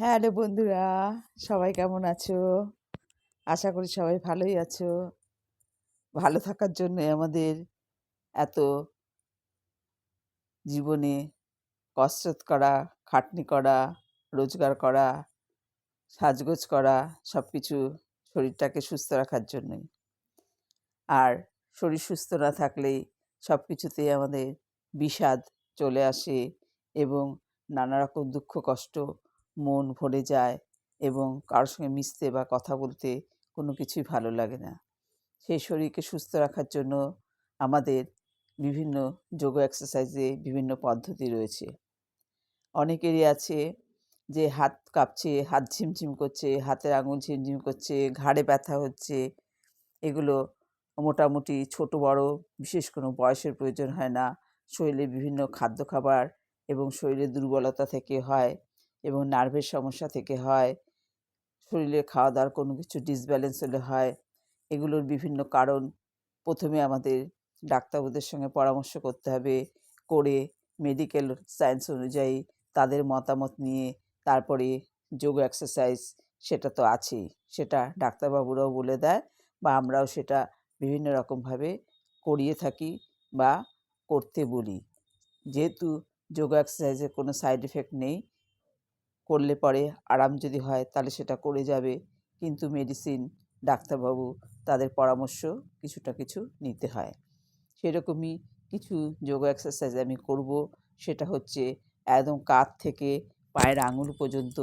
Hello বন্ধুরা, সবাই কেমন আছো? আশা করি সবাই ভালোই আছো। ভালো থাকার জন্য আমাদের এত জীবনে কসরত করা, খাটনি করা, রোজগার করা, সাজগোজ করা সব কিছু শরীরটাকে সুস্থ রাখার জন্যই আর শরীর সুস্থ না থাকলেই সব কিছুতেই আমাদের বিষাদ চলে আসে এবং নানা রকম দুঃখ কষ্ট মন ভরে যায় এবং কারোর সঙ্গে মিশতে বা কথা বলতে কোনো কিছুই ভালো লাগে না। সেই শরীরকে সুস্থ রাখার জন্য আমাদের বিভিন্ন যোগ এক্সারসাইজে বিভিন্ন পদ্ধতি রয়েছে। অনেকেরই আছে যে হাত কাঁপছে, হাত ঝিমঝিম করছে, হাতের আঙুল ঝিমঝিম করছে, ঘাড়ে ব্যথা হচ্ছে, এগুলো মোটামুটি ছোট, বড়, বিশেষ কোনো বয়সের প্রয়োজন হয় না। শরীরে বিভিন্ন খাদ্য খাবার এবং শরীরের দুর্বলতা থেকে হয়। এবং নার্ভের সমস্যা থেকে হয়, শরীরে খাওয়া দাওয়ার কোনো কিছু ডিসব্যালেন্স হলে হয়, এগুলোর বিভিন্ন কারণ। প্রথমে আমাদের ডাক্তারবাবুদের সঙ্গে পরামর্শ করতে হবে, করে মেডিকেল সায়েন্স অনুযায়ী তাদের মতামত নিয়ে, তারপরে যোগ এক্সারসাইজ সেটা তো আছেই, সেটা ডাক্তারবাবুরাও বলে দেয় বা আমরাও সেটা বিভিন্ন রকমভাবে করিয়ে থাকি বা করতে বলি। যেহেতু যোগা এক্সারসাইজের কোনো সাইড এফেক্ট নেই করলে পরে আরাম যদি হয় তাহলে সেটা করে যাবে। কিন্তু মেডিসিন ডাক্তারবাবু তাদের পরামর্শ কিছুটা কিছু নিতে হয়। সেরকমই কিছু যোগা এক্সারসাইজ আমি করব। সেটা হচ্ছে একদম কাঁধ থেকে পায়ের আঙুল পর্যন্ত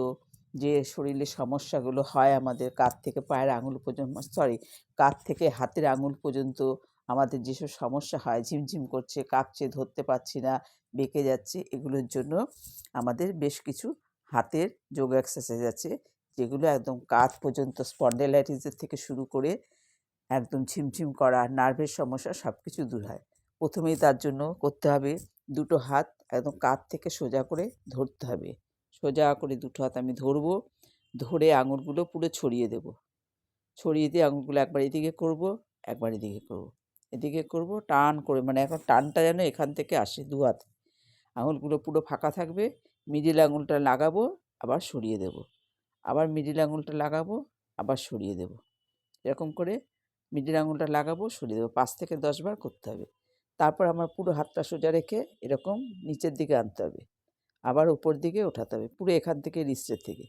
যে শরীরের সমস্যাগুলো হয় আমাদের কাঁধ থেকে পায়ের আঙুল পর্যন্ত সরি কাঁধ থেকে হাতের আঙুল পর্যন্ত আমাদের যেসব সমস্যা হয়, ঝিমঝিম করছে, কাঁপছে, ধরতে পারছি না, বেঁকে যাচ্ছে, এগুলোর জন্য আমাদের বেশ কিছু হাতের যোগ এক্সারসাইজ আছে, যেগুলো একদম কাঁধ পর্যন্ত স্পন্ডেলাইটিসের থেকে শুরু করে একদম ঝিমঝিম করা নার্ভের সমস্যা সব কিছু দূর হয়। প্রথমেই তার জন্য করতে হবে দুটো হাত একদম কাঁধ থেকে সোজা করে ধরতে হবে। সোজা করে দুটো হাত আমি ধরবো, ধরে আঙুলগুলো পুরো ছড়িয়ে দেব। ছড়িয়ে দিয়ে আঙুলগুলো একবার এদিকে করব, একবার এদিকে করব। এদিকে করব, টান করে মানে এখন টানটা যেন এখান থেকে আসে দু হাত। আঙুলগুলো পুরো ফাঁকা থাকবে মিডিল আঙুলটা লাগাবো, আবার সরিয়ে দেব। আবার মিডিল আঙুলটা লাগাবো, আবার সরিয়ে দেব। এরকম করে মিডিল আঙুলটা লাগাবো, সরিয়ে দেবো। পাঁচ থেকে দশবার করতে হবে। তারপর আমার পুরো হাতটা সোজা রেখে এরকম নিচের দিকে আনতে হবে। আবার উপর দিকে ওঠাতে হবে, পুরো এখান থেকে রিস্টের থেকে।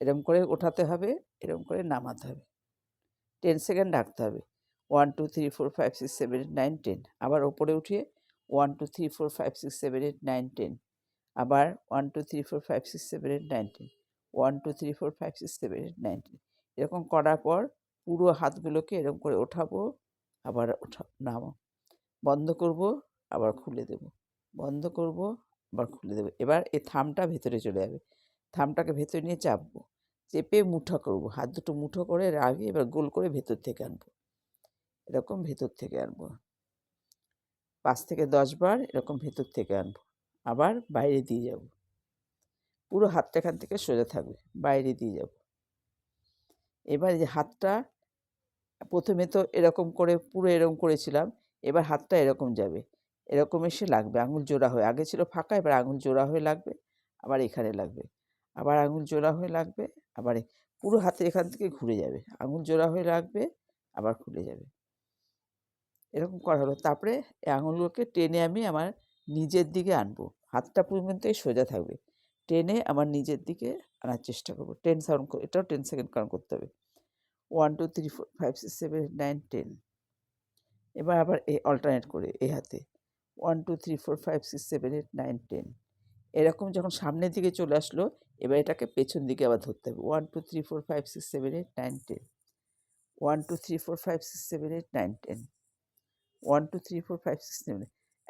এরকম করে ওঠাতে হবে, এরকম করে নামাতে হবে। টেন সেকেন্ড রাখতে হবে। One two three four five six seven eight nine ten আবার ওপরে উঠিয়ে one two three four five six seven eight nine ten আবার one two three four five six seven eight nine ten one two three four five six seven eight nine ten এরকম করার পর পুরো হাতগুলোকে এরকম করে ওঠাবো, আবার ওঠা নামো বন্ধ করব, আবার খুলে দেব। বন্ধ করব, আবার খুলে দেবো। এবার এই থামটা ভেতরে চলে যাবে। থামটাকে ভেতরে নিয়ে চাপবো। চেপে মুঠো করব। হাত দুটো মুঠো করে রাখি এবার গোল করে ভেতর থেকে আনব। এরকম ভেতর থেকে আনব। পাঁচ থেকে দশ বার এরকম ভেতর থেকে আনব। আবার বাইরে দিয়ে যাব। পুরো হাতটা এখান থেকে সোজা থাকবে, বাইরে দিয়ে যাব। এবার যে হাতটা, প্রথমে তো এরকম করে, পুরো এরকম করেছিলাম, এবার হাতটা এরকম যাবে। এরকম এসে লাগবে, আঙুল জোড়া হয়ে, আগে ছিল ফাঁকা, এবার আঙুল জোড়া হয়ে লাগবে, আবার এখানে লাগবে, আবার আঙুল জোড়া হয়ে লাগবে, আবার পুরো হাতে এখান থেকে ঘুরে যাবে, আঙুল জোড়া হয়ে লাগবে, আবার খুলে যাবে। এরকম করা হলো। তারপরে আঙুলগুলোকে টেনে আমি আমার নিজের দিকে আনব। হাতটা পর্যন্তই সোজা থাকবে। টেনে আমার নিজের দিকে আনার চেষ্টা করব। টেন সাউন্ড এটাও টেন সেকেন্ড কাউন্ট করতে হবে। One two three four five six seven nine ten এবার আবার এই অল্টারনেট করে এই হাতে। One two three four five six seven eight nine ten এরকম যখন সামনের দিকে চলে আসলো, এবার এটাকে পেছন দিকে আবার ধরতে হবে। One two three four five six seven eight nine ten one two three four five six seven eight nine ten one two three four five six seven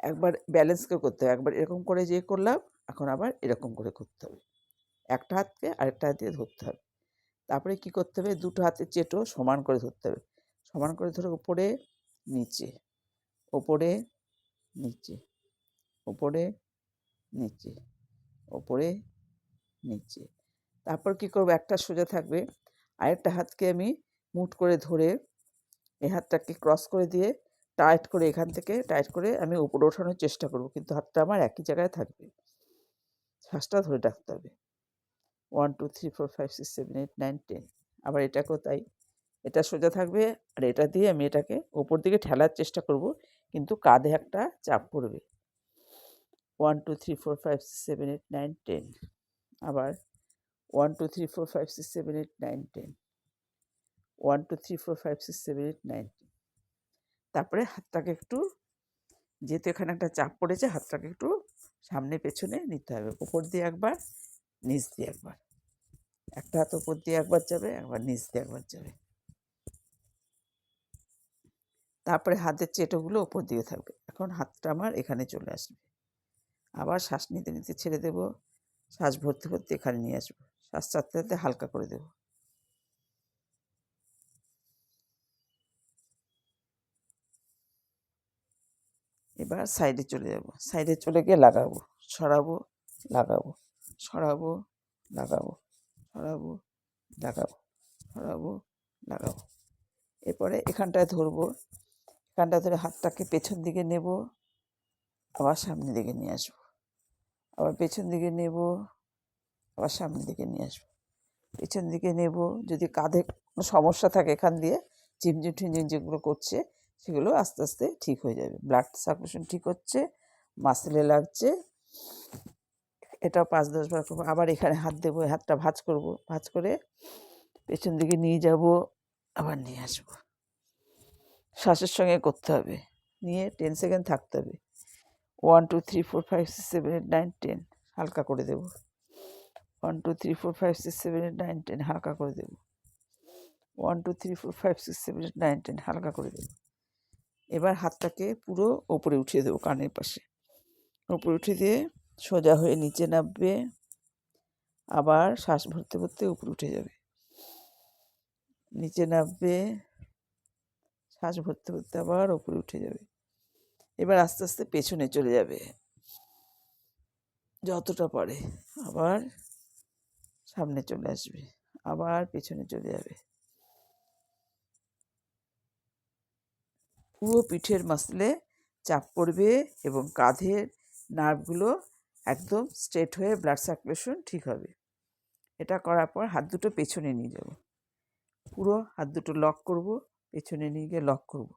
একবার ব্যালেন্স করে করতে হবে। একবার এরকম করে যে করলাম, এখন আবার এরকম করে করতে হবে। একটা হাতকে আরেকটা হাত দিয়ে ধরতে হবে। তারপরে কি করতে হবে? দুটো হাতের চেটো সমান করে ধরতে হবে। সমান করে ধরে উপরে নিচে। ওপরে নিচে। ওপরে নিচে। ওপরে, নিচে। তারপর কি করব? একটা সোজা থাকবে। আরেকটা হাতকে আমি মুট করে ধরে এই হাতটাকে ক্রস করে দিয়ে টাইট করে এখান থেকে টাইট করে আমি উপরে ওঠানোর চেষ্টা করব। কিন্তু হাতটা আমার একই জায়গায় থাকবে। শ্বাসটা ধরে রাখতে হবে। One two three four five six seven eight nine ten আবার এটাকেও তাই। এটা সোজা থাকবে আর এটা দিয়ে আমি এটাকে ওপর দিকে ঠেলার চেষ্টা করব, কিন্তু কাঁধে একটা চাপ পড়বে। One two three four five six seven eight nine ten আবার one two three four five six seven eight nine ten one two three four five six seven eight nine তারপরে হাতটাকে একটু, যেহেতু এখানে একটা চাপ পড়েছে, হাতটাকে একটু সামনে পেছনে নিতে হবে। উপর দিয়ে একবার, নিচ দিয়ে একবার। একটা হাত উপর দিয়ে একবার যাবে, একবার নিচ দিয়ে একবার যাবে। তারপরে হাতের চেটোগুলো ওপর দিকে থাকবে। এখন হাতটা আমার এখানে চলে আসবে। আবার শ্বাস নিতে নিতে ছেড়ে দেব। শ্বাস ভর্তি ভর্তি এখানে নিয়ে আসব। শ্বাস চারতে হালকা করে দেব। এবার সাইডে চলে যাব। সাইডে চলে গিয়ে লাগাবো। সরাবো লাগাবো সরাবো লাগাবো সরাবো লাগাবো সরাবো, লাগাবো। এরপরে এখানটায় ধরবো। এখানটা ধরে হাতটাকে পেছন দিকে নেব। আবার সামনের দিকে নিয়ে আসব। আবার পেছন দিকে নেব। আবার সামনের দিকে নিয়ে আসব। পেছন দিকে নেব। যদি কাঁধে কোনো সমস্যা থাকে এখান দিয়ে ঝিমঝিম ঠিমঝিম যেগুলো করছে সেগুলো আস্তে আস্তে ঠিক হয়ে যাবে। ব্লাড সার্কুলেশন ঠিক হচ্ছে মাসেলে লাগছে। এটাও পাঁচ, দশ বার করব। আবার এখানে হাত দেবো, হাতটা ভাঁজ করব, ভাঁজ করে পেছন দিকে নিয়ে যাব, আবার নিয়ে আসব। শ্বাসের সঙ্গে করতে হবে। নিয়ে টেন সেকেন্ড থাকতে হবে। One two three four five six seven eight nine ten হালকা করে দেবো। One two three four five six seven eight nine ten হালকা করে দেবো। One two three four five six seven eight nine ten হালকা করে দেবো। এবার হাতটাকে পুরো ওপরে উঠিয়ে দেবো কানের পাশে। ওপরে উঠিয়ে দিয়ে সোজা হয়ে নিচে নামবে। আবার শ্বাস ভরতে ভরতে উপরে উঠে যাবে। নিচে নামবে। শ্বাস ভরতে ভরতে আবার ওপরে উঠে যাবে। এবার আস্তে আস্তে পেছনে চলে যাবে। যতটা পারে আবার সামনে চলে আসবে। আবার পেছনে চলে যাবে। পুরো পিঠের মাসলে চাপ পড়বে এবং কাঁধের নার্ভগুলো একদম স্ট্রেট হয়ে ব্লাড সার্কুলেশন ঠিক হবে। এটা করার পর হাত দুটো পেছনে নিয়ে যাব। পুরো হাত দুটো লক করব, পেছনে নিয়ে গিয়ে লক করব।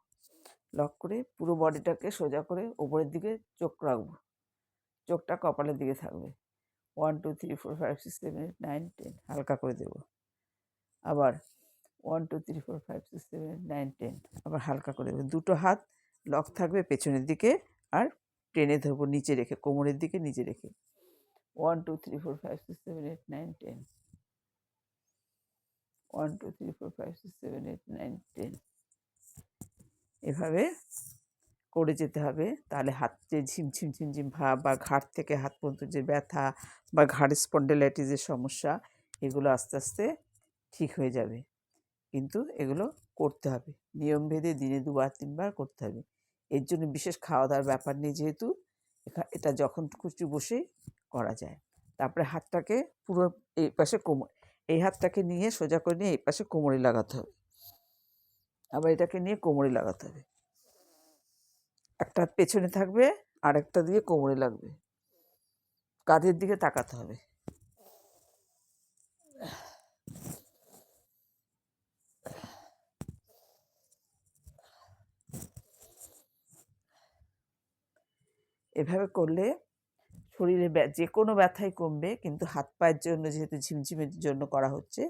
লক করে পুরো বডিটাকে সোজা করে ওপরের দিকে চোখ রাখব। চোখটা কপালের দিকে থাকবে। One, two, three, four, five, six, seven, eight, nine, ten হালকা করে দেব। আবার one two three four five six seven nine ten আবার হালকা করে দেবো দুটো হাত লক থাকবে পেছনের দিকে আর টেনে ধরবো নিচে রেখে, কোমরের দিকে নিচে রেখে। One two three four five six seven eight nine ten one two three four five six seven eight nine ten এভাবে করে যেতে হবে। তাহলে হাত যে ঝিমঝিম ঝিমঝিম ভাব বা ঘাট থেকে হাত পর্যন্ত যে ব্যথা বা ঘাড় স্পন্ডেলাইটিসের সমস্যা, এগুলো আস্তে আস্তে ঠিক হয়ে যাবে। কিন্তু এগুলো করতে হবে। নিয়ম ভেদে দিনে দুবার, তিনবার করতে হবে। এর জন্য বিশেষ খাওয়া দাওয়ার ব্যাপার নেই যেহেতু এটা যখন খুশি বসেই করা যায়। তারপরে হাতটাকে পুরো এই পাশে কোমর, এই হাতটাকে নিয়ে সোজা করে নিয়ে এই পাশে কোমরে লাগাতে হবে। আবার এটাকে নিয়ে কোমরে লাগাতে হবে। একটা পেছনে থাকবে, আরেকটা দিয়ে কোমরে লাগবে। কাঁধের দিকে তাকাতে হবে। এভাবে করলে শরীরে যে কোনো ব্যথাই কমবে, কিন্তু হাত পায়ের জন্য যেহেতু ঝিমঝিমের জন্য করা হচ্ছে,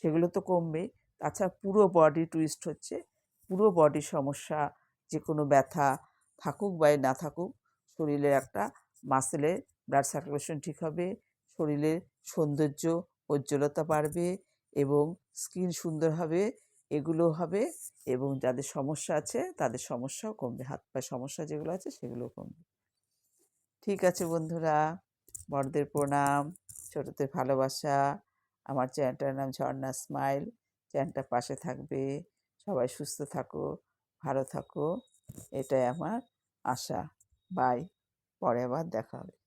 সেগুলো তো কমবে তাছাড়া পুরো বডি টুইস্ট হচ্ছে, পুরো বডির সমস্যা যে কোনো ব্যথা থাকুক বা না থাকুক, শরীরের একটা মাসেলের ব্লাড সার্কুলেশন ঠিক হবে, শরীরের সৌন্দর্য উজ্জ্বলতা বাড়বে এবং স্কিন সুন্দর হবে, এগুলো হবে এবং যাদের সমস্যা আছে, তাদের সমস্যাও কমবে। হাত পায়ে সমস্যা যেগুলো আছে, সেগুলোও কমবে। ঠিক আছে বন্ধুরা। বড়দের প্রণাম, ছোটদের ভালোবাসা। আমার চ্যানেলটার নাম ঝর্ণা স্মাইল। চ্যানেলটা পাশে থাকবে। সবাই সুস্থ থাকো, ভালো থাকো। এটাই আমার আশা। বাই। পরে আবার দেখা হবে।